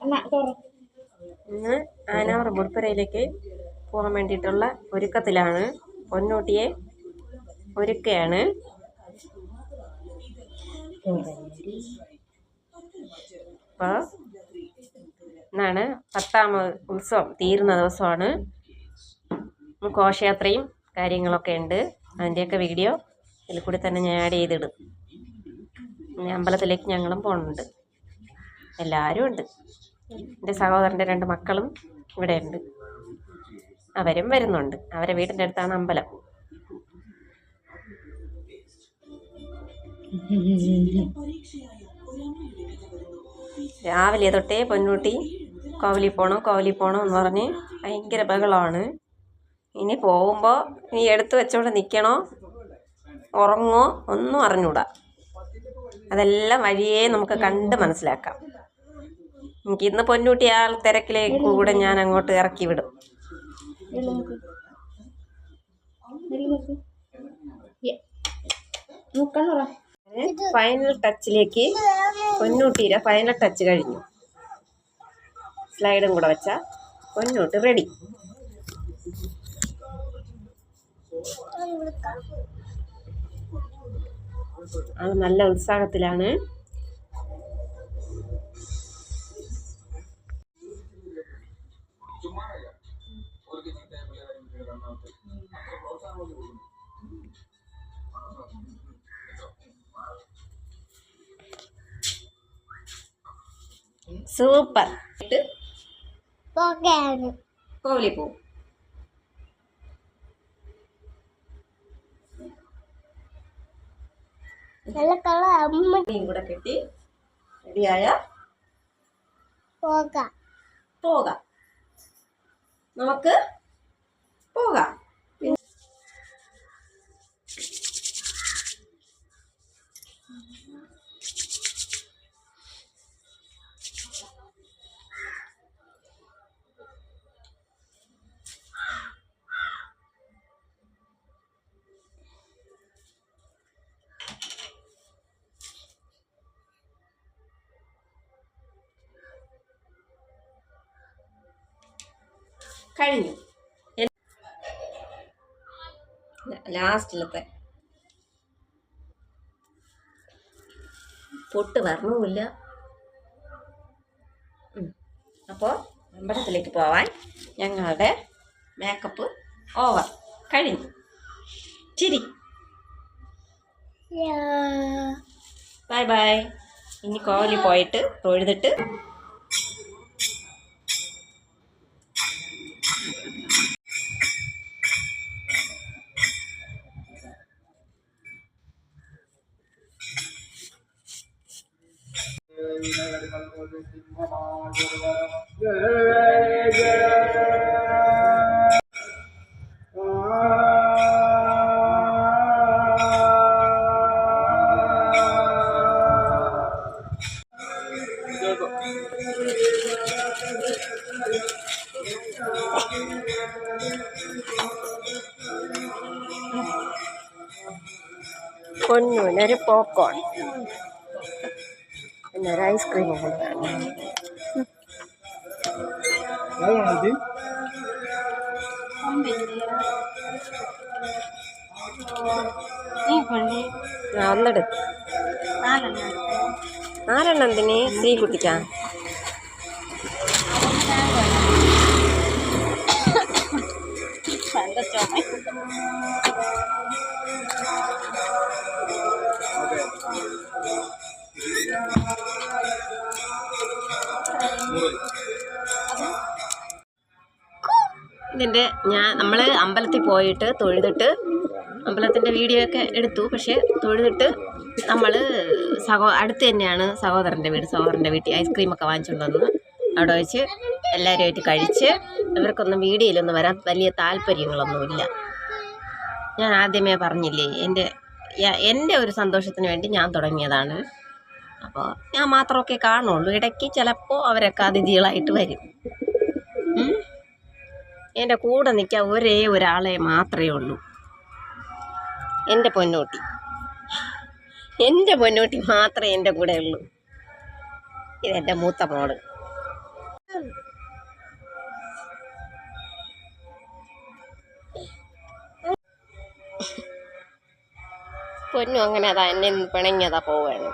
ഇന്ന് ആനാവറ റബ്ബർപ്പുരയിലേക്ക് പോകാൻ വേണ്ടിയിട്ടുള്ള ഒരുക്കത്തിലാണ്. പൊന്നൂട്ടിയെ ഒരുക്കയാണ്. അപ്പോൾ ഇന്നാണ് പത്താമത് ഉത്സവം തീരുന്ന ദിവസമാണ്. ഘോഷയാത്രയും കാര്യങ്ങളൊക്കെ ഉണ്ട്. അതിന്റെയൊക്കെ വീഡിയോ ഇതിൽ കൂടി തന്നെ ഞാൻ ആഡ് ചെയ്തിടും. അമ്പലത്തിലേക്ക് ഞങ്ങളും പോകുന്നുണ്ട് എല്ലാവരും ഉണ്ട്. എന്റെ സഹോദരന്റെ രണ്ട് മക്കളും ഇവിടെ ഉണ്ട് അവരും വരുന്നുണ്ട്. അവരെ വീടിന്റെ അടുത്താണ് അമ്പലം. രാവിലെ തൊട്ടേ പൊന്നൂട്ടി കോവലി പോകണം കോവലി പോകണം എന്ന് പറഞ്ഞ് ഭയങ്കര ബഹളമാണ്. ഇനി പോകുമ്പോൾ നീ എടുത്തു വെച്ചോണ്ട് നിൽക്കണോ ഉറങ്ങോ ഒന്നും അറിഞ്ഞൂടാ. അതെല്ലാം വഴിയേ നമുക്ക് കണ്ട് മനസ്സിലാക്കാം. എനിക്ക് ഇന്ന് പൊന്നൂട്ടി ആൾ തിരക്കിലേക്ക് കൂടെ ഞാൻ അങ്ങോട്ട് ഇറക്കി വിടും. ഫൈനൽ ടച്ചിലേക്ക് പൊന്നൂട്ടിയുടെ ഫൈനൽ ടച്ച് കഴിഞ്ഞു. സ്ലൈഡും കൂടെ വെച്ച പൊന്നൂട്ട് റെഡി അത് നല്ല ഉത്സാഹത്തിലാണ് സൂപ്പർ. പോകാണ്. കോവിലി പോവും. നല്ല കള അമ്മ മീൻ കൂടെ കെട്ടി. റെഡിയായ? പോകാം. പോകാം. നമുക്ക് കഴിഞ്ഞു. ലാസ്റ്റിലത്തെ. പൊട്ട് വരണമില്ല അപ്പോൾ അമ്പലത്തിലേക്ക് പോവാൻ ഞങ്ങളുടെ മേക്കപ്പ് ഓവർ കഴിഞ്ഞു. ചിരി. ബൈ ബൈ ഇനി കോവലി പോയിട്ട് തൊഴുതിട്ട് คนหนูในริปปก่อน ആ ഒന്നെടു നാലെണ്ണം എന്തിന് സീ കുട്ടിക്കാൻ ഇതിന്റെ ഞാൻ നമ്മൾ അമ്പലത്തിൽ പോയിട്ട് തൊഴുതിട്ട് അമ്പലത്തിന്റെ വീഡിയോ ഒക്കെ എടുത്തു. പക്ഷേ തൊഴുതിട്ട് നമ്മൾ സഹോ അടുത്ത് തന്നെയാണ് സഹോദരന്റെ വീട്. സഹോദരന്റെ വീട്ടിൽ ഐസ്ക്രീമൊക്കെ വാങ്ങിച്ചുകൊണ്ടുവന്ന് അവിടെ വെച്ച് എല്ലാവരുമായിട്ട് കഴിച്ച് ഇവർക്കൊന്നും വീഡിയോയിലൊന്നും വരാൻ വലിയ താല്പര്യങ്ങളൊന്നുമില്ല. ഞാൻ ആദ്യമേ പറഞ്ഞില്ലേ എന്റെ എന്റെ ഒരു സന്തോഷത്തിന് വേണ്ടി ഞാൻ തുടങ്ങിയതാണ്. അപ്പോൾ ഞാൻ മാത്രമൊക്കെ കാണുള്ളൂ. ഇടയ്ക്ക് ചിലപ്പോൾ അവരൊക്കെ അതിഥികളായിട്ട് വരും. എന്റെ കൂടെ നിൽക്കാൻ ഒരേ ഒരാളെ മാത്രമേ ഉള്ളൂ. എന്റെ പൊന്നോട്ടി. എന്റെ പൊന്നോട്ടി മാത്രമേ എന്റെ കൂടെ ഉള്ളൂ. ഇതെന്റെ മൂത്ത മോൾ. പൊന്നു അങ്ങനെ അതാ എന്നെ പിണങ്ങിയതാ പോവാണ്